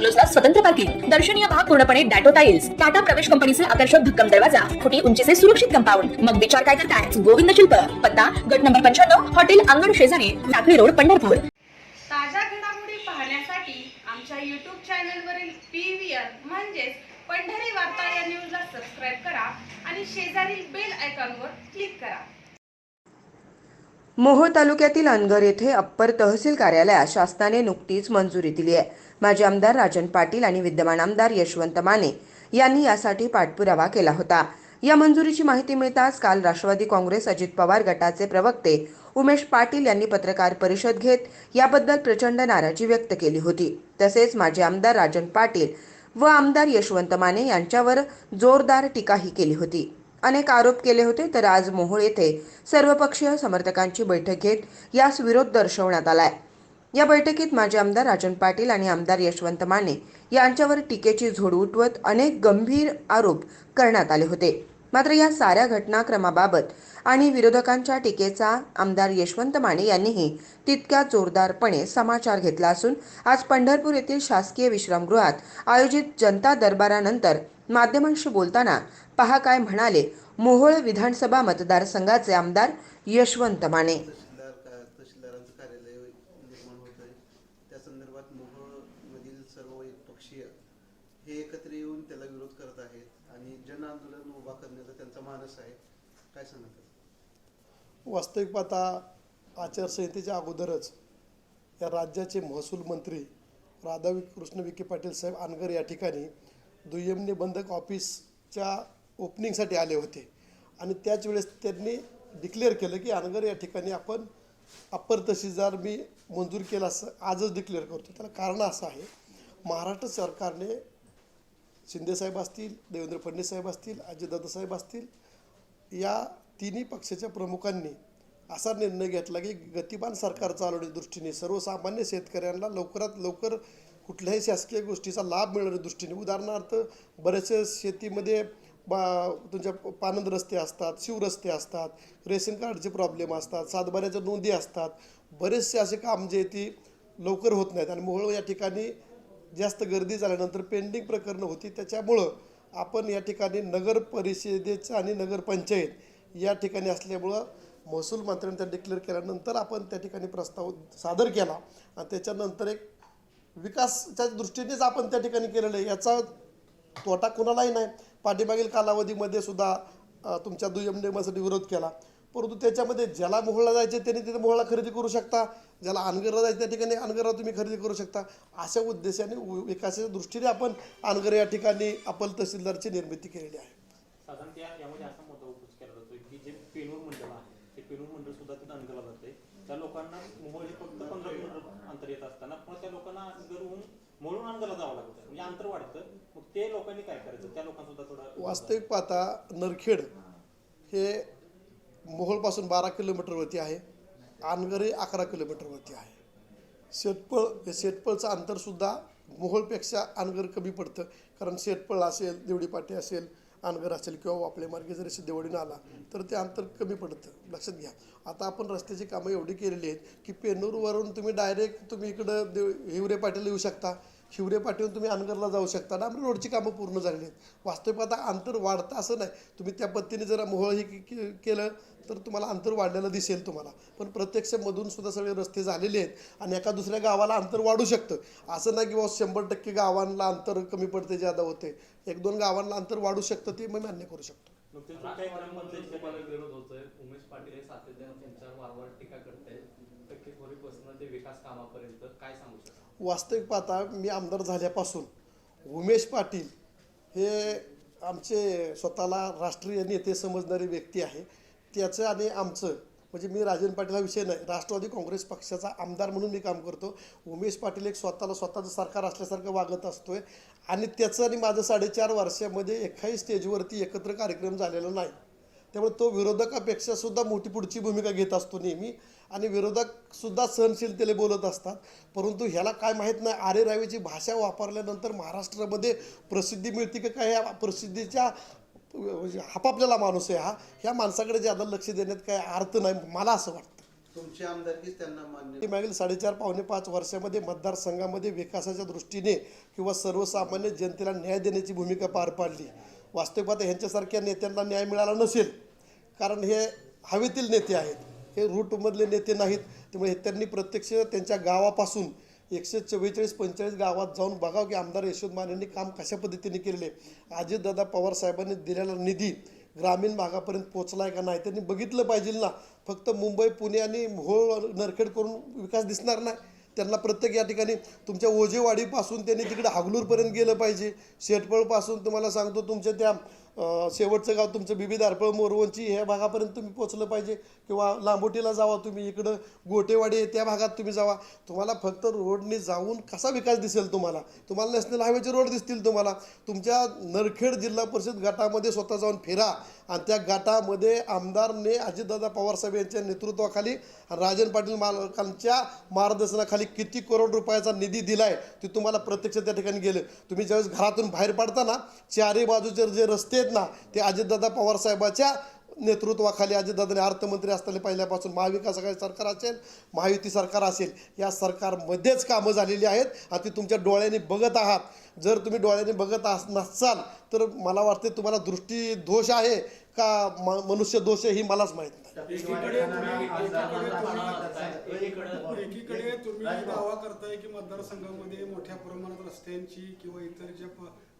बंगलोजला स्वतंत्र पार्किंग. दर्शनीय भाग पूर्णपणे डॅटो टाइल्स टाटा प्रवेश कंपनीचे आकर्षक भक्कम दरवाजा. फुटी उंचीचे सुरक्षित कंपाऊंड. मग विचार काय करताय? गोविंद शिल्प. पत्ता गट नंबर पंच्याण्णव हॉटेल अंगण शेजारी लाकडी रोड पंढरपूर. ताज्या घडामोडी पाहण्यासाठी आमच्या यूट्यूब चॅनलवरील पी व्ही आर म्हणजेच पंढरी वार्ता या न्यूजला सबस्क्राईब करा आणि शेजारील बेल आयकॉनवर क्लिक करा. मोहोळ तालुक्यातील अनगर येथे अप्पर तहसील कार्यालयात शासनाने नुकतीच मंजुरी दिली आहे. माजी आमदार राजन पाटील आणि विद्यमान आमदार यशवंत माने यांनी यासाठी पाठपुरावा केला होता. या मंजुरीची माहिती मिळताच काल राष्ट्रवादी काँग्रेस अजित पवार गटाचे प्रवक्ते उमेश पाटील यांनी पत्रकार परिषद घेत याबद्दल प्रचंड नाराजी व्यक्त केली होती. तसेच माजी आमदार राजन पाटील व आमदार यशवंत माने यांच्यावर जोरदार टीकाही केली होती. अनेक आरोप केले होते तर आज मोहोळ येथे सर्वपक्षीय समर्थकांची बैठक घेत यास विरोध दर्शवण्यात आलाय. या बैठकीत माजी आमदार राजन पाटील आणि आमदार यशवंत माने यांच्यावर टीकेची झोड उठवत अनेक गंभीर आरोप करण्यात आले होते. मात्र या साऱ्या घटनाक्रमाबाबत आणि विरोधकांच्या टीकेचा आमदार यशवंत माने यांनीही तितक्या जोरदारपणे समाचार घेतला असून आज पंढरपूर येथील शासकीय विश्रामगृहात आयोजित जनता दरबारानंतर माध्यमांशी बोलताना पहा काय म्हणाले मोहोळ विधानसभा मतदारसंघाचे आमदार यशवंत माने तहसीलदार का तहसीलदारांचं कार्यालय निर्माण होत आहे त्या संदर्भात मोहोळमधील सर्व एक पक्षीय हे एकत्र येऊन त्याला विरोध करत आहेत आणि जन आंदोलन उभा करण्याचा त्यांचा मानस आहे. काय सांगतात वास्तविक पाहता आचारसंहितेच्या अगोदरच या राज्याचे महसूल मंत्री राधाकृष्ण विखे पाटील साहेब आनगर या ठिकाणी दुय्यम निबंधक ऑफिसच्या ओपनिंगसाठी आले होते. आणि त्याच वेळेस त्यांनी डिक्लेअर केलं की आनगर या ठिकाणी आपण अप्पर तहसीलदार मी मंजूर केला असं आजच डिक्लेअर करतो. त्याला कारण असं आहे महाराष्ट्र सरकारने शिंदेसाहेब असतील देवेंद्र फडणवीस साहेब असतील अजितदादासाहेब असतील या तिन्ही पक्षाच्या प्रमुखांनी असा निर्णय घेतला की गतिमान सरकार चालवण्याच्या दृष्टीने सर्वसामान्य शेतकऱ्यांना लवकरात लवकर कुठल्याही शासकीय गोष्टीचा लाभ मिळवण्याच्या दृष्टीने उदाहरणार्थ बरेचसे शेतीमध्ये बा तुमच्या पानंद रस्ते असतात शिवरस्ते असतात रेशन कार्डचे प्रॉब्लेम असतात सातबाऱ्याच्या नोंदी असतात बरेचसे असे काम जे ती लवकर होत नाहीत आणि मोहोळ या ठिकाणी जास्त गर्दी झाल्यानंतर पेंडिंग प्रकरणं होती. त्याच्यामुळं आपण या ठिकाणी नगर परिषदेचं आणि नगरपंचायत या ठिकाणी असल्यामुळं महसूल मंत्र्यांनी त्या डिक्लेअर केल्यानंतर आपण त्या ठिकाणी प्रस्ताव सादर केला. आणि त्याच्यानंतर एक विकासच्या दृष्टीनेच आपण त्या ठिकाणी केलेलं आहे. याचा तोटा कुणालाही नाही. पाठीमागील कालावधीमध्ये सुद्धा तुमच्या दुय्यम नियमासाठी विरोध केला. परंतु त्याच्यामध्ये ज्याला मोहळला जायचे त्यांनी तिथे मोहळा खरेदी करू शकता. ज्याला अनगरला जायचं त्या ठिकाणी अनगरला तुम्ही खरेदी करू शकता. अशा उद्देशाने वि- विकासाच्या दृष्टीने आपण अनगर या ठिकाणी अप्पल तहसीलदारची निर्मिती केलेली आहे. त्या लोकांना मोहोळी फक्त पंधरा किलोमीटर अंतर येत असताना पण त्या लोकांना मोडून जावं लागतं. म्हणजे अंतर वाढतं. मग ते लोकांनी काय करायचं? त्या लोकांना सुद्धा थोडं वास्तविक पाहता नरखेड हे मोहोळपासून बारा किलोमीटरवरती आहे. आनगरे अकरा किलोमीटरवरती आहे. शेतपळ हे अंतरसुद्धा मोहोळपेक्षा अनगर कमी पडतं. कारण शेतपळ असेल देवडीपाटी असेल अनगर असेल किंवा आपल्या मार्गे जर सिद्धेवडीनं आला तर ते अंतर कमी पडतं. लक्षात घ्या. आता आपण रस्त्याची कामं एवढी केलेली आहेत की पेनूरवरून तुम्ही डायरेक्ट तुम्ही इकडं देव हिवरे पाटील येऊ शकता. हिवरे पाटीवरून तुम्ही अनगरला जाऊ शकता. डांबरी रोडची कामं पूर्ण झालेली आहेत. वास्तविक आता अंतर वाढतं असं नाही. तुम्ही त्या पद्धतीने जरा मोहळ हे के- केलं तर तुम्हाला अंतर वाढलेलं दिसेल तुम्हाला. पण प्रत्यक्ष मधून सुद्धा सगळे रस्ते झालेले आहेत आणि एका दुसऱ्या गावाला अंतर वाढू शकतं. असं नाही की बाबा शंभर टक्के गावांना अंतर कमी पडते ज्यादा होते. एक दोन गावांना अंतर वाढू शकतं ते मी मान्य करू शकतो. उमेश पाटील हे वारंवार टीका ते विकास कामापर्यंत काय सांगू शकता? वास्तविक पाहता मी आमदार झाल्यापासून उमेश पाटील हे आमचे स्वतःला राष्ट्रीय नेते समजणारी व्यक्ती आहे. त्याचं आणि आमचं म्हणजे मी राजन पाटील हा विषय नाही राष्ट्रवादी काँग्रेस पक्षाचा आमदार म्हणून मी काम करतो. उमेश पाटील एक स्वतःला स्वतःचं सरकार असल्यासारखं वागत असतोय. आणि त्याचं आणि माझं साडेचार वर्षामध्ये एकाही स्टेजवरती एकत्र कार्यक्रम झालेला नाही. त्यामुळे तो विरोधकापेक्षा सुद्धा मोठी पुढची भूमिका घेत असतो नेहमी. आणि विरोधक सुद्धा सहनशीलतेने बोलत असतात. परंतु ह्याला काय माहीत नाही आरे रावीची भाषा वापरल्यानंतर महाराष्ट्रामध्ये प्रसिद्धी मिळते का काय या प्रसिद्धीच्या हापापलेला माणूस आहे हा. ह्या माणसाकडे ज्यादा लक्ष देण्यात काय अर्थ नाही मला असं वाटतं. तुमची आमदारकीच त्यांना मान्य मागील साडेचार पावणे पाच वर्षामध्ये मतदारसंघामध्ये विकासाच्या दृष्टीने किंवा सर्वसामान्य जनतेला न्याय देण्याची भूमिका पार पाडली. वास्तविक ह्यांच्यासारख्या नेत्यांना न्याय मिळाला नसेल कारण हे हवेतील नेते आहेत. हे रूटमधले नेते नाहीत. त्यामुळे त्यांनी प्रत्यक्ष त्यांच्या गावापासून एकशे चव्वेचाळीस पंचेचाळीस गावात जाऊन बघावं की आमदार यशवंत मानेंनी काम कशा पद्धतीने केलेले अजितदादा पवार साहेबांनी दिलेला निधी ग्रामीण भागापर्यंत पोचला आहे का नाही त्यांनी बघितलं पाहिजे ना. फक्त मुंबई पुणे आणि होळ नरखेड करून विकास दिसणार नाही. त्यांना प्रत्येक या ठिकाणी तुमच्या ओझेवाडीपासून त्यांनी तिकडे हागलूरपर्यंत गेलं पाहिजे. शेटपळपासून तुम्हाला सांगतो तुमच्या त्या शेवटचं गाव तुमचं बिबी दारपळ मोरवंची ह्या भागापर्यंत तुम्ही पोचलं पाहिजे. किंवा लांबोटीला जावा तुम्ही इकडं गोटेवाडी त्या भागात तुम्ही जावा. तुम्हाला फक्त रोडने जाऊन कसा विकास दिसेल तुम्हाला? तुम्हाला नॅशनल हायवेचे रोड दिसतील तुम्हाला. तुमच्या नरखेड जिल्हा परिषद गटामध्ये स्वतः जाऊन फिरा. आणि त्या गटामध्ये आमदारने अजितदादा पवारसाहेब यांच्या नेतृत्वाखाली राजन पाटील मालकांच्या मार्गदर्शनाखाली किती करोड रुपयाचा निधी दिलाय ते तुम्हाला प्रत्यक्ष त्या ठिकाणी गेलं. तुम्ही ज्यावेळेस घरातून बाहेर पडताना चारही बाजूचे जे रस्ते आहेत ना ते अजितदादा पवारसाहेबाच्या नेतृत्वाखाली अजितदादाने अर्थमंत्री असताना पहिल्यापासून महाविकास आघाडी सरकार असेल महायुती सरकार असेल या सरकारमध्येच कामं झालेली आहेत. आणि ती तुमच्या डोळ्यांनी बघत आहात. जर तुम्ही डोळ्यांनी बघत अस नसाल तर मला वाटते तुम्हाला दृष्टी दोष आहे का म मनुष्य दोष ही मलाच माहीत नाही. एकीकडे तुम्ही- दावा करताय की मतदारसंघामध्ये मोठ्या प्रमाणात रस्त्यांची किंवा इतर ज्या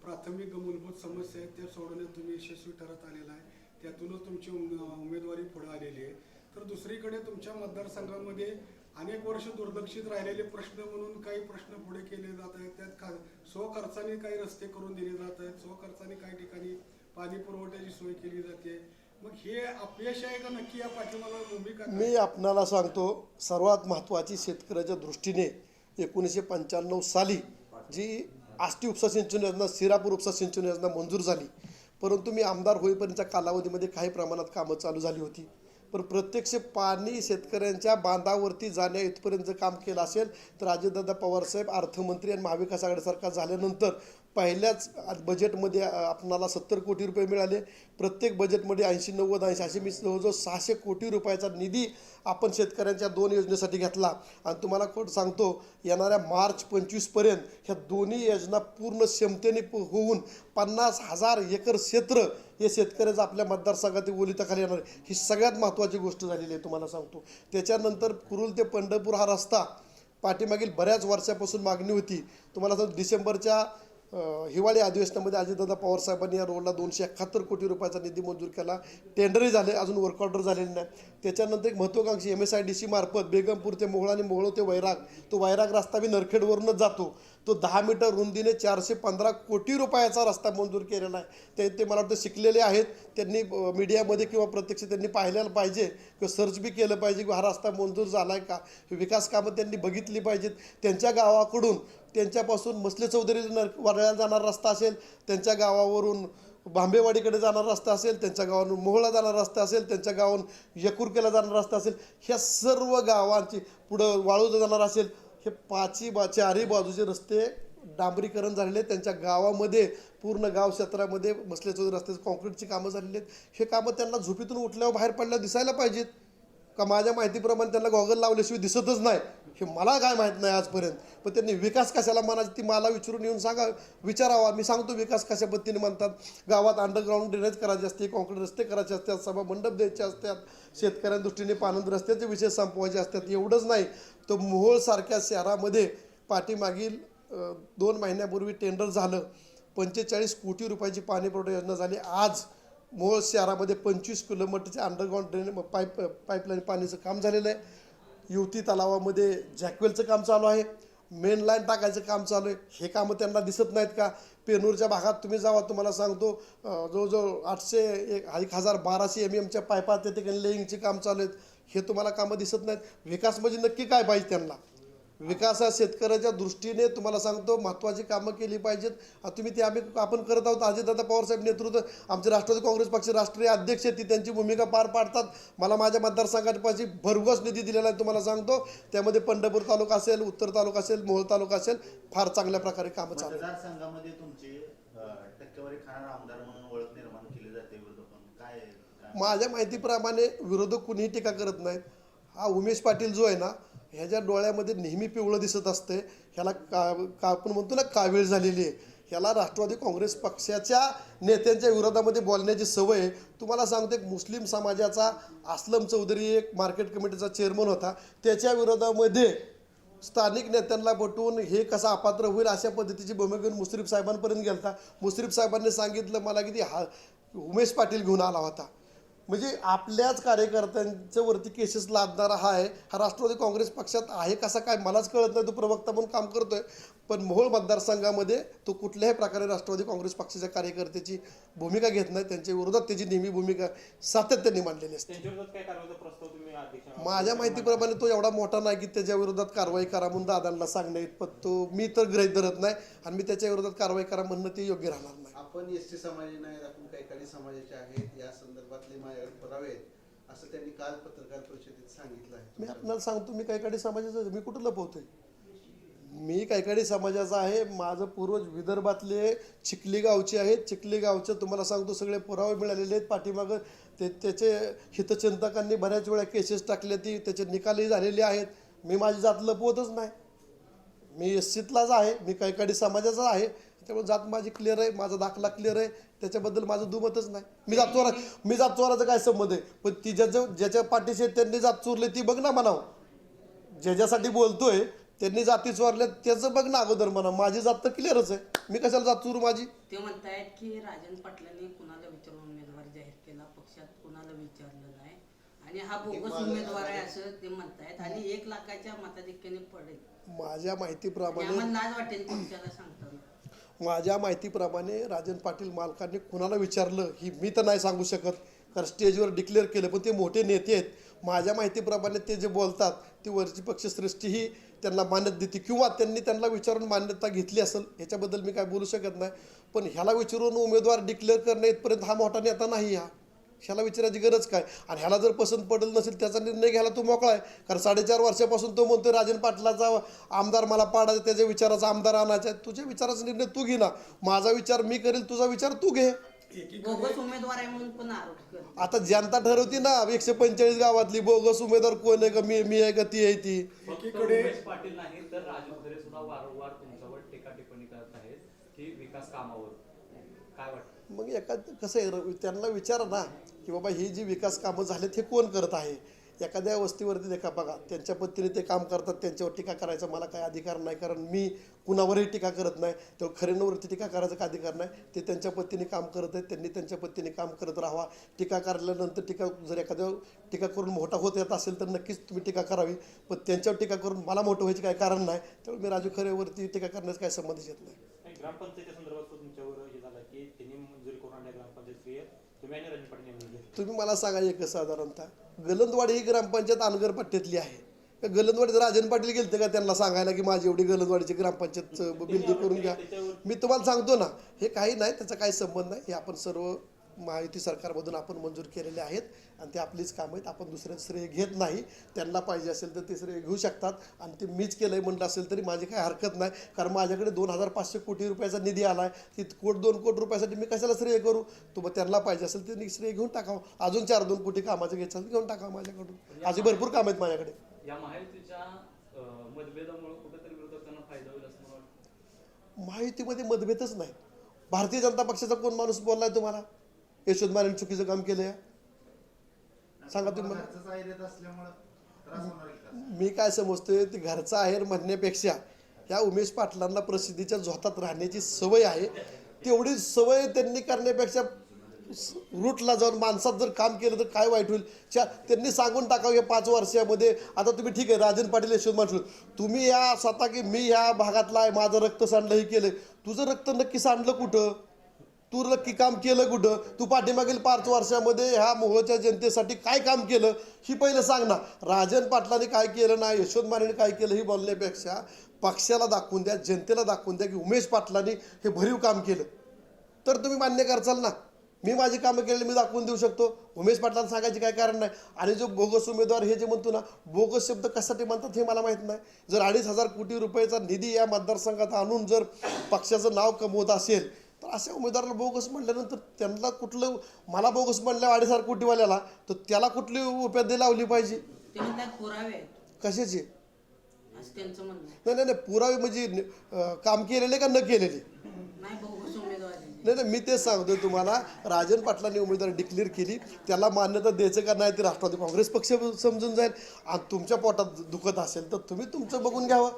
प्राथमिक मूलभूत समस्या आहेत त्या सोडवण्यात तुम्ही यशस्वी ठरत आलेला आहे. त्यातूनच तुमची उमेदवारी पुढे आलेली आहे. तर दुसरीकडे तुमच्या मतदारसंघामध्ये अनेक वर्ष दुर्लक्षित राहिलेले प्रश्न म्हणून काही प्रश्न पुढे केले जात आहेत. त्यात खा स्वखर्चाने काही रस्ते करून दिले जात आहेत. स्वखर्चाने काही ठिकाणी पाणी पुरवठ्याची सोय केली जाते. मग हे अपयश आहे का नक्की या पाठिंबाला भूमिका मी आपणाला सांगतो सर्वात महत्त्वाची शेतकऱ्याच्या दृष्टीने एकोणीसशे पंच्याण्णव साली जी आष्टी उपसा सिंचन योजना सिरापूर उपसा सिंचन योजना मंजूर झाली. परंतु मी आमदार होईपर्यंतच्या कालावधीमध्ये काही प्रमाणात कामं चालू झाली होती. पण प्रत्यक्ष पाणी शेतकऱ्यांच्या बांधावरती जाण्या इथपर्यंत जर काम केलं असेल तर अजितदादा पवारसाहेब अर्थमंत्री आणि महाविकास आघाडी सरकार झाल्यानंतर पहिल्याच बजेटमध्ये आपणाला सत्तर कोटी रुपये मिळाले. प्रत्येक बजेटमध्ये ऐंशी नव्वद ऐंशी असे मी जवळजवळ सहाशे कोटी रुपयाचा निधी आपण शेतकऱ्यांच्या दोन योजनेसाठी घेतला. आणि तुम्हाला कोण सांगतो येणाऱ्या मार्च पंचवीसपर्यंत ह्या दोन्ही योजना पूर्ण क्षमतेने प- होऊन पन्नास हजार एकर क्षेत्र हे शेतकऱ्याचं आपल्या मतदारसंघातील ओलिताखाली येणार ही सगळ्यात महत्त्वाची गोष्ट झालेली आहे तुम्हाला सांगतो. त्याच्यानंतर कुरुल ते पंढरपूर हा रस्ता पाठीमागील बऱ्याच वर्षापासून मागणी होती. तुम्हाला सांगतो डिसेंबरच्या हिवाळी अधिवेशनामध्ये अजितदादा पवारसाहेबांनी या रोडला दोनशे एकाहत्तर कोटी रुपयाचा निधी मंजूर केला. टेंडरही झाले अजून वर्क ऑर्डर झालेले नाही. त्याच्यानंतर एक महत्त्वाकांक्षी M S I D C मार्फत बेगमपूर ते मोहोळ आणि मोहोळ ते वैराग तो वैराग रस्ता बी नरखेडवरूनच जातो. तो दहा मीटर रुंदीने चारशे पंधरा कोटी रुपयाचा रस्ता मंजूर केलेला आहे. ते ते मला वाटतं शिकलेले आहेत. त्यांनी मीडियामध्ये किंवा प्रत्यक्ष त्यांनी पाहिलेलं पाहिजे किंवा सर्च बी केलं पाहिजे की हा रस्ता मंजूर झाला आहे का? विकास कामं त्यांनी बघितली पाहिजेत. त्यांच्या गावाकडून त्यांच्यापासून मसले चौधरी न वरळ्याला जाणारा रस्ता असेल त्यांच्या गावावरून बांबेवाडीकडे जाणारा रस्ता असेल त्यांच्या गावावरून मोहळा जाणारा रस्ता असेल त्यांच्या गावावरून यकुरकेला जाणारा रस्ता असेल ह्या सर्व गावांची पुढं वाळूला जाणार असेल. हे पाचही बा चारही बाजूचे रस्ते डांबरीकरण झालेले आहेत. त्यांच्या गावामध्ये पूर्ण गाव क्षेत्रामध्ये मसले चौधरी रस्त्याचे कॉन्क्रीटची कामं झालेली आहेत. हे कामं त्यांना झोपीतून उठल्यावर बाहेर पडल्यावर दिसायला पाहिजेत. का माझ्या माहितीप्रमाणे त्यांना गॉगल लावल्याशिवाय दिसतच नाही. हे मला काय माहीत नाही आजपर्यंत. पण त्यांनी विकास कशाला म्हणायची ती मला विचारून येऊन सांगा विचारावा. मी सांगतो विकास कशा पद्धतीने म्हणतात. गावात अंडरग्राऊंड ड्रेनेज करायचे असते कॉन्क्रीट रस्ते करायचे असतात सभा मंडप द्यायचे असतात. शेतकऱ्यांच्या दृष्टीने पानंद रस्त्याचे विषय संपवायचे असतात. एवढंच नाही. तर मोहोळसारख्या शहरामध्ये पाठीमागील दोन महिन्यापूर्वी टेंडर झालं. पंचेचाळीस कोटी रुपयाची पाणी पुरवठा योजना झाली. आज मोहोळ शहरामध्ये पंचवीस किलोमीटरचे अंडरग्राऊंड ड्रेन पाईप पाईपलाईन पाण्याचं काम झालेलं आहे. युवती तलावामध्ये जॅकवेलचं काम चालू आहे. मेन लाईन टाकायचं काम चालू आहे. हे कामं त्यांना दिसत नाहीत का? पेनूरच्या भागात तुम्ही जावा तुम्हाला सांगतो जवळजवळ आठशे एक एक हजार बाराशे एम एमच्या पायपा त्या ठिकाणी लेईंगचे काम चालू आहेत. हे तुम्हाला कामं दिसत नाहीत. विकास म्हणजे नक्की काय पाहिजे त्यांना? विकास हा शेतकऱ्याच्या दृष्टीने तुम्हाला सांगतो महत्त्वाची कामं केली पाहिजेत. तुम्ही ते आम्ही आपण करत आहोत. अजितदादा पवारसाहेब नेतृत्व आमचे राष्ट्रवादी काँग्रेस पक्ष राष्ट्रीय अध्यक्ष ती त्यांची भूमिका पार पाडतात. मला माझ्या मतदारसंघापाशी भरघोस निधी दिलेला आहे तुम्हाला सांगतो. त्यामध्ये पंढरपूर तालुका असेल उत्तर तालुका असेल मोहोळ तालुका असेल फार चांगल्या प्रकारे कामं चालू आहेत. मतदारसंघामध्ये तुमची अं, टक्केवारी खाणारा आमदार म्हणून ओळख निर्माण केली जाते विरोधकांना. काय काय? माझ्या माहितीप्रमाणे विरोधक कुणीही टीका करत नाहीत. हा उमेश पाटील जो आहे ना ह्याच्या डोळ्यामध्ये नेहमी पिवळं दिसत असते ह्याला का का आपण म्हणतो ना कावीळ झालेली आहे. ह्याला राष्ट्रवादी काँग्रेस पक्षाच्या नेत्यांच्या विरोधामध्ये बोलण्याची सवय तुम्हाला सांगतो एक मुस्लिम समाजाचा असलम चौधरी एक मार्केट कमिटीचा चेअरमन होता त्याच्या विरोधामध्ये स्थानिक नेत्यांना पटवून हे कसं अपात्र होईल अशा पद्धतीची भूमिका घेऊन मुश्रीफ साहेबांपर्यंत गेलता. मुश्रीफ साहेबांनी सांगितलं मला की ती हा उमेश पाटील घेऊन आला होता. म्हणजे आपल्याच कार्यकर्त्यांच्या वरती केसेस लादणारा हा आहे. हा राष्ट्रवादी काँग्रेस पक्षात आहे कसा काय मलाच कळत नाही. तो प्रवक्ता म्हणून काम करतोय. पण मोहोळ मतदारसंघामध्ये तो कुठल्याही प्रकारे राष्ट्रवादी काँग्रेस पक्षाच्या कार्यकर्त्याची भूमिका घेत नाही. त्यांच्या विरोधात त्याची नेहमी भूमिका सातत्याने मांडलेली असते. माझ्या माहितीप्रमाणे तो एवढा मोठा नाही की त्याच्या विरोधात कारवाई करा म्हणून दादांना सांगणे पण तो मी तर गृहीत धरत नाही. आणि मी त्याच्या विरोधात कारवाई करा म्हणणं ते योग्य राहणार नाही. आपण एस टी समाजाचे नाही आपण काही काही समाजाचे आहेत या संदर्भातले माझ्याकडे पुरावे आहेत असं त्यांनी काल पत्रकार परिषदेत सांगितलं मी आपल्याला सांगतो मी काही समाजाचा समाजाचं मी कुठं लपवतोय? मी कायकाडी समाजाचा आहे माझं पूर्वज विदर्भातले चिखली गावचे आहेत चिखली गावचे तुम्हाला सांगतो सगळे पुरावे मिळालेले आहेत पाठीमागं ते त्याचे हितचिंतकांनी बऱ्याच वेळा केसेस टाकले ती त्याचे निकालही झालेले आहेत. मी माझी जात लपवतच नाही. मी एस सीतलाच आहे मी कायकाडी समाजाचा आहे त्यामुळे जात माझी क्लिअर आहे माझा दाखला क्लिअर आहे. त्याच्याबद्दल माझं दुमतच नाही. मी जात चोरा मी जात चोराचा काय संबंध आहे? पण ती ज्याच्या ज्याच्या पाठीशी आहे, त्यांनी जात चोरले ती बघ ना म्हणावं ज्याच्यासाठी बोलतोय त्यांनी जाती चोरल्या त्याचं बघ ना अगोदर म्हणा माझी जात तर क्लिअरच आहे. मी कशाला जात चोरू माझी? ते म्हणतायत की राजन पाटलांनी कुणाला विचारून उमेदवार जाहीर केला? पक्षात कुणाला विचारलं नाही? आणि हा बोगस उमेदवार आहे असं ते म्हणतायत. आणि एक लाखाच्या मताधिक्याने पडेल. माझ्या माहितीप्रमाणे त्यामुळे लाज वाटेल पक्षाला सांगताना. माझ्या माहितीप्रमाणे राजन पाटील मालकांनी कुणाला विचारलं ही मी तर नाही सांगू शकत. कारण स्टेजवर डिक्लेअर केलं पण ते मोठे नेते आहेत. माझ्या माहितीप्रमाणे ते जे बोलतात ती वरची पक्षश्रेष्ठी ही त्यांना मान्यता देते किंवा त्यांनी त्यांना विचारून मान्यता घेतली असेल ह्याच्याबद्दल मी काय बोलू शकत नाही. पण ह्याला विचारून उमेदवार डिक्लेअर करणे इथपर्यंत हा मोठा नेता नाही हा. ह्याला विचारायची गरज काय? आणि ह्याला जर पसंत पडेल नसेल त्याचा निर्णय घ्यायला तो मोकळा आहे. कारण साडेचार वर्षापासून तो म्हणतोय राजन पाटलाचा आमदार मला पाडायचा त्याच्या विचाराचा आमदार आणायचा आहे. तुझ्या विचाराचा निर्णय तू घे ना. माझा विचार मी करेल तुझा विचार तू घे. बोगस उमेदवार आहे म्हणून पण आरोप करतात आता जनता ठरवती ना एकशे पंचेचाळीस गावातली बोगस उमेदवार कोण आहे का मी मी आहे का ती आहे ती. फक्त एकीकडे- उमेश पाटील नाही तर राजू खरे सुद्धा वारंवार तुमच्यावर टीका टिप्पणी करत आहेत की विकास कामावर. काय वाटतं? मग एका कसं आहे त्यांना विचारा ना की बाबा ही जी विकास कामं झालेत हे कोण करत आहे? एखाद्या वस्तीवरती देखा बघा त्यांच्या पद्धतीने ते काम करतात त्यांच्यावर टीका करायचा मला काही अधिकार नाही कारण मी कुणावरही टीका करत नाही तेव्हा खरेंवरती टीका करायचा काय अधिकार नाही? ते त्यांच्या पद्धतीने काम करत आहेत त्यांनी त्यांच्या पद्धतीने काम करत राहावा. टीका करल्यानंतर टीका जर एखाद्या टीका करून मोठा होत येत असेल तर नक्कीच तुम्ही टीका करावी. पण त्यांच्यावर टीका करून मला मोठं व्हायचे काही कारण नाही? त्यामुळे मी राजू खरेवरती टीका करण्याचा काय संबंध येत नाही नाही, ग्रामपंचायतीच्या संदर्भात तुमच्यावर हे झालं की त्यांनी मंजुरी करून आणल्या ग्रामपंचायत क्रिया तुम्ही आणि रणजित पाटील यांनी घेतली. तुम्ही मला सांगा एक साधारणतः. गलंदवाडी ही ग्रामपंचायत अनगर पट्ट्यातली आहे. का गलंदवाडीत राजन पाटील गेलते का त्यांना सांगायला की माझी एवढी गलंदवाडीची ग्रामपंचायत बिल्डिंग करून घ्या? मी तुम्हाला सांगतो ना हे काही नाही त्याचा काही संबंध नाही. हे आपण सर्व महायुती सरकारमधून आपण मंजूर केलेले आहेत आणि ते आपलीच कामं आहेत. आपण दुसऱ्याचं श्रेय घेत नाही. त्यांना पाहिजे असेल तर ते श्रेय घेऊ शकतात. आणि ते मीच केलं आहे म्हटलं असेल तरी माझी काही हरकत नाही. कारण माझ्याकडे दोन हजार पाचशे कोटी रुपयाचा निधी आला आहे ती कोट दोन कोटी रुपयासाठी मी कशाला श्रेय करू? तो मग त्यांना पाहिजे असेल तर श्रेय घेऊन टाकावं. अजून चार दोन कोटी कामाचं घ्यायचं घेऊन टाकावं माझ्याकडून. अशी भरपूर कामं आहेत माझ्याकडे. या महायुतीच्या अं, मतभेदामुळे कुठेतरी विरोधकांना फायदा होईल असं मला वाटतं. महायुतीमध्ये मतभेदच नाही. भारतीय जनता पक्षाचा कोण माणूस बोललाय तुम्हाला? यशवंत मानेने चुकीचं काम केलं सांगा तुम्ही. मला. मी काय समजतोय ते घरचा आहेर म्हणण्यापेक्षा ह्या उमेश पाटलांना प्रसिद्धीच्या झोतात राहण्याची सवय आहे. तेवढी सवय त्यांनी करण्यापेक्षा रूटला जाऊन माणसात जर काम केलं तर काय वाईट होईल? त्यांनी सांगून टाकावं या पाच वर्षामध्ये. आता तुम्ही ठीक आहे राजन पाटील यशवंत मानशू तुम्ही या स्वतः की मी ह्या भागातला आहे माझं रक्त सांडलं हे केलं तुझं रक्त नक्की सांडलं कुठं? तू नक्की काम केलं कुठं? तू पाठीमागील पाच वर्षामध्ये ह्या मोहोळच्या जनतेसाठी काय काम केलं? ही पहिलं सांग ना. राजन पाटलांनी काय केलं ना यशवंत मानेने काय केलं ही बोलण्यापेक्षा पक्षाला दाखवून द्या जनतेला दाखवून द्या की उमेश पाटलांनी हे भरीव काम केलं. तर तुम्ही मान्य करचाल ना. मी माझी कामं केलेली मी दाखवून देऊ शकतो. उमेश पाटलांना सांगायचे काय कारण नाही. आणि जो बोगस उमेदवार हे जे म्हणतो ना बोगस शब्द कशासाठी म्हणतात हे मला माहीत नाही. जर अडीच हजार कोटी रुपयाचा निधी या मतदारसंघात आणून जर पक्षाचं नाव कमवत असेल तर अशा उमेदवाराला बोगस म्हणल्यानंतर त्यांना कुठलं मला बोगस म्हणल्या अडीच हजार कोटीवाल्याला तर त्याला कुठली उपाधी लावली पाहिजे? ते म्हणतात पुरावे आहेत. कशाची? असं त्यांचं म्हणणं. नाही नाही नाही पुरावे म्हणजे अं, काम केलेले का न केलेले? नाही बोगस उमेदवारी नाही नाही मी तेच सांगतोय तुम्हाला राजन पाटलांनी उमेदवारी डिक्लेअर केली त्याला मान्यता द्यायचं का नाही ते राष्ट्रवादी काँग्रेस पक्ष समजून जाईल. आणि तुमच्या पोटात दुखत असेल तर तुम्ही तुमचं बघून घ्यावं.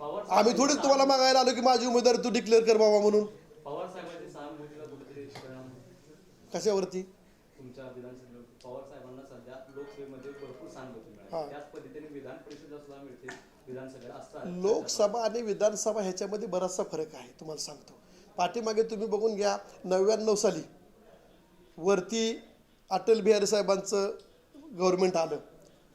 पवार आम्ही थोडीच तुम्हाला मागायला आलो की माझी उमेदवारी तू डिक्लेअर कर बाबा म्हणून पवार साहेबांची सहानुभूतीला कुठेतरी परिणाम कशावरती? तुमच्या विधानसभेत पवार साहेबांना सध्या लोकसभेमध्ये भरपूर सहानुभूती. मिळाली त्याच पद्धतीने विधान परिषदेला सुद्धा मिळते. विधानसभेत असतात. लोकसभा आणि विधानसभा ह्याच्यामध्ये बराचसा फरक आहे तुम्हाला सांगतो. पाठीमागे तुम्ही बघून घ्या नव्याण्णव साली वरती अटल बिहारी साहेबांचं गव्हर्नमेंट आलं.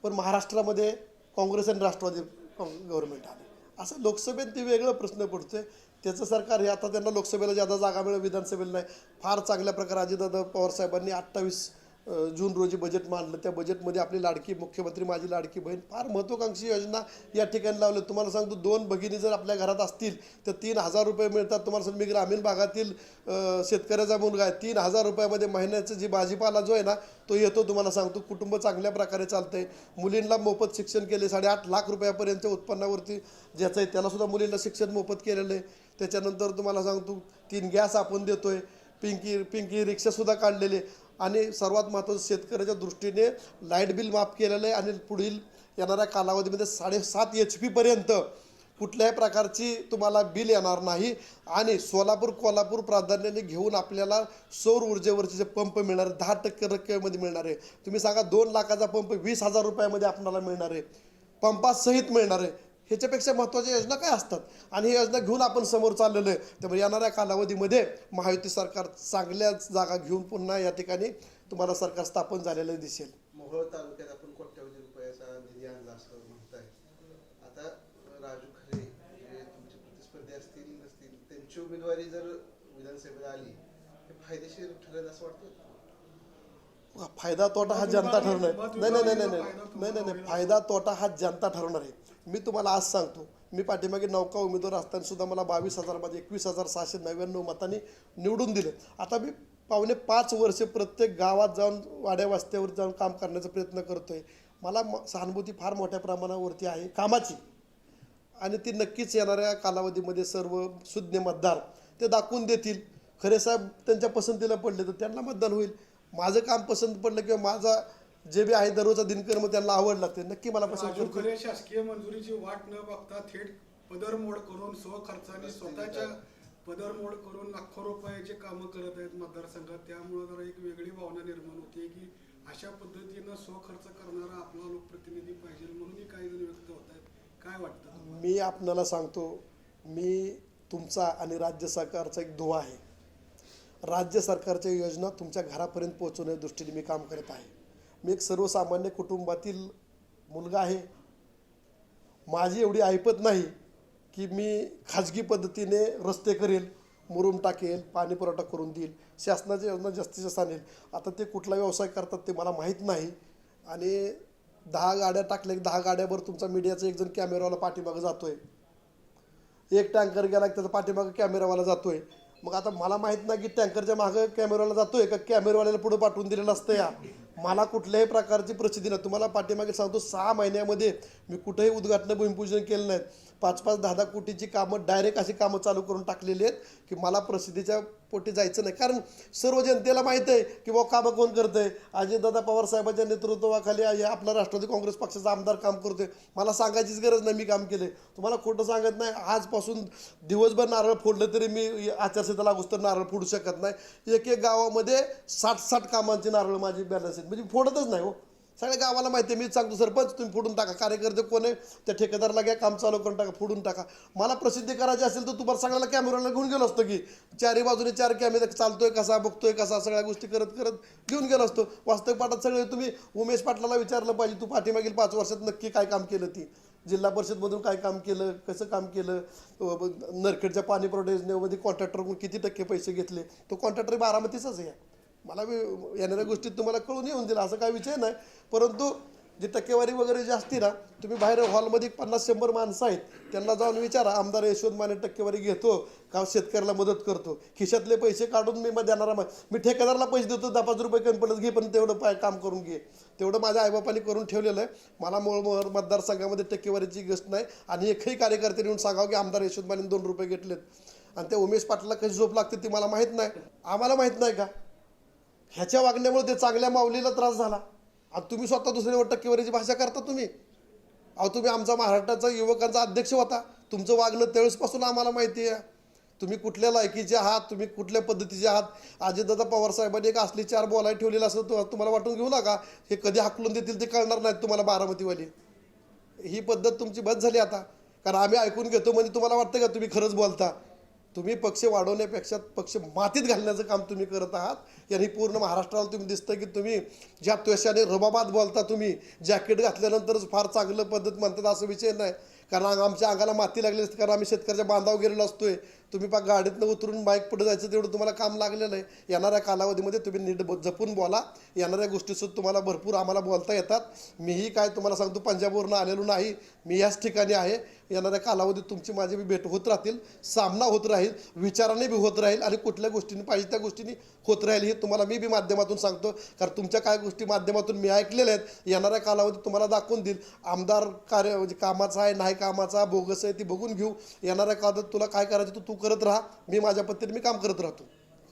पण महाराष्ट्रामध्ये काँग्रेस आणि राष्ट्रवादी गव्हर्नमेंट आलं. असं लोकसभेत ते वेगळं प्रश्न पडतोय. त्याचं सरकार हे आता त्यांना लोकसभेला ज्यादा जागा मिळेल विधानसभेला नाही. फार चांगल्या प्रकारे अजितदादा पवार साहेबांनी अठ्ठावीस जून रोजी बजेट मांडलं. त्या बजेटमध्ये आपली लाडकी मुख्यमंत्री माझी लाडकी बहीण फार महत्त्वाकांक्षी योजना या ठिकाणी लावल्या. तुम्हाला सांगतो दोन भगिनी जर आपल्या घरात असतील तर तीन हजार रुपये मिळतात. तुम्हाला सांग मी ग्रामीण भागातील शेतकऱ्याचा मुलगा आहे. तीन हजार रुपयामध्ये महिन्याचं जी भाजीपाला जो आहे ना तो येतो तुम्हाला सांगतो. कुटुंब चांगल्या प्रकारे चालतं आहे मुलींना मोफत शिक्षण केले साडेआठ लाख रुपयापर्यंतच्या उत्पन्नावरती ज्याचं आहे त्यालासुद्धा मुलींना शिक्षण मोफत केलेलं आहे. त्याच्यानंतर तुम्हाला सांगतो तीन गॅस आपण देतो आहे पिंकी पिंकी रिक्षासुद्धा काढलेले आणि सर्वात महत्त्वाचं शेतकऱ्याच्या दृष्टीने लाइट बिल माफ केलेलं आहे आणि पुढील येणाऱ्या कालावधीमध्ये साडेसात एच पीपर्यंत कुठल्याही प्रकारची तुम्हाला बिल येणार नाही. आणि सोलापूर कोल्हापूर प्राधान्याने घेऊन आपल्याला सौर ऊर्जेवरचे जे पंप मिळणार आहे, दहा टक्के रक्कमेमध्ये मिळणार आहे. तुम्ही सांगा दोन लाखाचा पंप वीस हजार रुपयामध्ये आपणाला मिळणार आहे. पंपासहित मिळणार आहे. ह्याच्यापेक्षा महत्त्वाच्या योजना काय असतात? आणि ही योजना घेऊन आपण समोर चाललेलो आहे. त्यामुळे येणाऱ्या कालावधीमध्ये महायुती सरकार चांगल्या जागा घेऊन पुन्हा या ठिकाणी तुम्हाला सरकार स्थापन झालेलं दिसेल. मोहोळ तालुक्यात आपण कोट्यवधी रुपयाचा निधी आणला असं म्हणताय. आता राजू खरे जे तुमचे प्रतिस्पर्धी असतील नसतील त्यांची उमेदवारी जर विधानसभेला आली हे फायदेशीर ठरेल असं वाटतं फायदा तोटा हा जनता ठरवणार नाही नाही नाही नाही नाही नाही फायदा तोटा हा जनता ठरवणार आहे. मी तुम्हाला आज सांगतो. मी पाठीमागे नौका उमेदवार असताना सुद्धा मला बावीस हजारमध्ये एकवीस हजार सहाशे नव्याण्णव मतांनी निवडून दिले. आता मी पावणे पाच वर्षे प्रत्येक गावात जाऊन वाड्या वस्त्यावर जाऊन काम करण्याचा प्रयत्न करतो आहे मला म- सहानुभूती फार मोठ्या प्रमाणावरती आहे कामाची. आणि ती नक्कीच येणाऱ्या कालावधीमध्ये सर्व सुज्ञ मतदार ते दाखवून देतील. खरे साहेब त्यांच्या पसंतीला पडले तर त्यांना मतदान होईल. माझं काम पसंत पडलं किंवा माझा जे बी आहे दररोजचा दिनकर्म त्यांना आवडला ते नक्की मला पसंत राजू करतील खरे शासकीय मंजुरीची वाट न बघता थेट पदरमोड करून स्वखर्चाने स्वतःच्या पदरमोड करून लाखो रुपयाचे कामं करत आहेत मतदारसंघात. त्यामुळे जरा एक वेगळी भावना निर्माण होते की अशा पद्धतीनं स्वखर्च करणारा आपला लोकप्रतिनिधी पाहिजे म्हणूनही काही जण व्यक्त होत आहेत. काय वाटतं? मी आपणाला सांगतो मी तुमचा आणि राज्य सरकारचा एक दुवा आहे. राज्य सरकारच्या योजना तुमच्या घरापर्यंत पोहोचवण्याच्या दृष्टीने मी काम करत आहे. मी एक सर्वसामान्य कुटुंबातील मुलगा आहे. माझी एवढी ऐपत नाही की मी खाजगी पद्धतीने रस्ते करेल मुरुम टाकेल पाणी पुरवठा करून देईल शासनाची योजना जास्तीत जास्त आणेल. आता ते कुठला व्यवसाय करतात ते मला माहीत नाही. आणि दहा गाड्या टाकल्या की दहा गाड्यावर तुमचा मीडियाचा एक जण कॅमेरावाला पाठीमागं जातो आहे एक टँकर गेला की त्याचा पाठीमागं कॅमेरावाला जातो आहे मग आता मला माहीत नाही की टँकरच्या मागं कॅमेरावाला जातो आहे का? कॅमेरावाल्याला पुढं पाठवून दिलेलं असतं या. मला कुठल्याही प्रकारची प्रसिद्धी नाही. तुम्हाला पाठीमागे सांगतो सहा महिन्यामध्ये मी कुठेही उद्घाटन भूमिपूजन केलं नाही. पाच पाच दहा दहा कोटीची कामं डायरेक्ट अशी कामं चालू करून टाकलेली आहेत की मला प्रसिद्धीच्या पोटी जायचं नाही. कारण सर्व जनतेला माहीत आहे की बा कामं कोण करतंय? अजितदादा पवार साहेबांच्या नेतृत्वाखाली आपला राष्ट्रवादी काँग्रेस पक्षाचा आमदार काम करतोय. मला सांगायचीच गरज नाही मी काम केले तुम्हाला खोटं सांगत नाही आजपासून दिवसभर नारळ फोडलं तरी मी आचारसंहिता लागूच तर नारळ फोडू शकत नाही. एक एक गावामध्ये साठ साठ कामांची नारळ माझी बॅलन्स आहेत म्हणजे फोडतच नाही हो. सगळ्या गावाला माहिती आहे मी सांगतो सरपंच तुम्ही फोडून टाका. कार्यकर्ते कोण आहे त्या ठेकेदाराला घ्या काम चालू करून टाका फोडून टाका. मला प्रसिद्धी करायची असेल तर तुम्हाला सगळ्याला कॅमेराला घेऊन गेलो असतो की चारही बाजूने चार कॅमेरे चालतोय कसा बघतोय कसा सगळ्या गोष्टी करत करत घेऊन गेलो असतो. वास्तविक पाठात सगळे तुम्ही उमेश पाटलाला विचारलं पाहिजे तू पाठीमागील पाच वर्षात नक्की काय काम केलं ती? जिल्हा परिषदमधून काय काम केलं कसं काम केलं? नरखेडच्या पाणी पुरवठा योजनेमध्ये कॉन्ट्रॅक्टरकडून किती टक्के पैसे घेतले? तो कॉन्ट्रॅक्टर बारामतीचाच आहे. मला बी येणाऱ्या गोष्टीत तुम्हाला कळून येऊन दिला असं काही विषय नाही. परंतु जी टक्केवारी वगैरे जी असते ना तुम्ही बाहेर हॉलमध्ये पन्नास शंभर माणसं आहेत त्यांना जाऊन विचारा आमदार यशवंत माने टक्केवारी घेतो का शेतकऱ्याला मदत करतो. खिशातले पैसे काढून मी मग देणारा मी ठेकेदाराला पैसे देतो दहा पाच रुपये कमी पडत घे पण तेवढं पाय काम करून घे. तेवढं माझ्या आईबापांनी करून ठेवलेलं आहे. मला मूळ मूळ मतदारसंघामध्ये टक्केवारीची गोष्ट नाही. आणि एकही कार्यकर्ते येऊन सांगावं की आमदार यशवंत माने दोन रुपये घेतलेत. आणि त्या उमेश पाटलाला कशी झोप लागते ती मला माहीत नाही. आम्हाला माहीत नाही का? ह्याच्या वागण्यामुळे ते चांगल्या माऊलीला त्रास झाला. आणि तुम्ही स्वतः दुसऱ्यावर टक्केवारीची भाषा करता तुम्ही. अहो तुम्ही आमचा महाराष्ट्राचा युवकांचा अध्यक्ष होता. तुमचं वागणं त्यावेळेसपासून आम्हाला माहिती आहे. तुम्ही कुठल्या लायकीचे आहात? तुम्ही कुठल्या पद्धतीचे आहात? अजितदादा पवार साहेबांनी एक असली चार बोलाय ठेवलेलं असं तु- तुम्हाला वाटून घेऊ नका. हे कधी हाकलून देतील ते कळणार नाहीत तुम्हाला बारामतीवाली. ही पद्धत तुमची बंद झाली आता. कारण आम्ही ऐकून घेतो म्हणजे तुम्हाला वाटतं का तुम्ही खरंच बोलता? तुम्ही पक्ष वाढवण्यापेक्षा पक्ष मातीत घालण्याचं काम तुम्ही करत आहात. यांनी पूर्ण महाराष्ट्राला तुम्ही दिसतं की तुम्ही ज्या त्वेषाने रबाबात बोलता तुम्ही जॅकेट घातल्यानंतरच फार चांगलं पद्धत म्हणतात असं विषय नाही. कारण आमच्या अंगाला माती लागली असते कारण आम्ही शेतकऱ्याच्या बांधावर गेलेलो असतोय. तुम्ही पा गाडीतनं उतरून बाईक पुढे जायचं तेवढं तुम्हाला काम लागलेलं आहे. येणाऱ्या कालावधीमध्ये तुम्ही नीट जपून बोला. येणाऱ्या गोष्टीसुद्धा तुम्हाला भरपूर आम्हाला बोलता येतात. मीही काय तुम्हाला सांगतो पंजाबवरून आलेलो नाही. मी याच ठिकाणी आहे. येणाऱ्या कालावधीत तुमची माझी बी भेट होत राहतील सामना होत राहील विचाराने बी होत राहील आणि कुठल्या गोष्टींनी पाहिजे त्या गोष्टीने होत राहील हे तुम्हाला मी बी माध्यमातून सांगतो. कारण तुमच्या काय गोष्टी माध्यमातून मी ऐकलेल्या आहेत येणाऱ्या कालावधीत तुम्हाला दाखवून देईल. आमदार कार्य म्हणजे कामाचा आहे नाही कामाचा बोगस आहे ती बघून घेऊ. येणाऱ्या काळात तुला काय करायचं तू तू करत राहा. मी माझ्या पद्धतीने मी काम करत राहतो.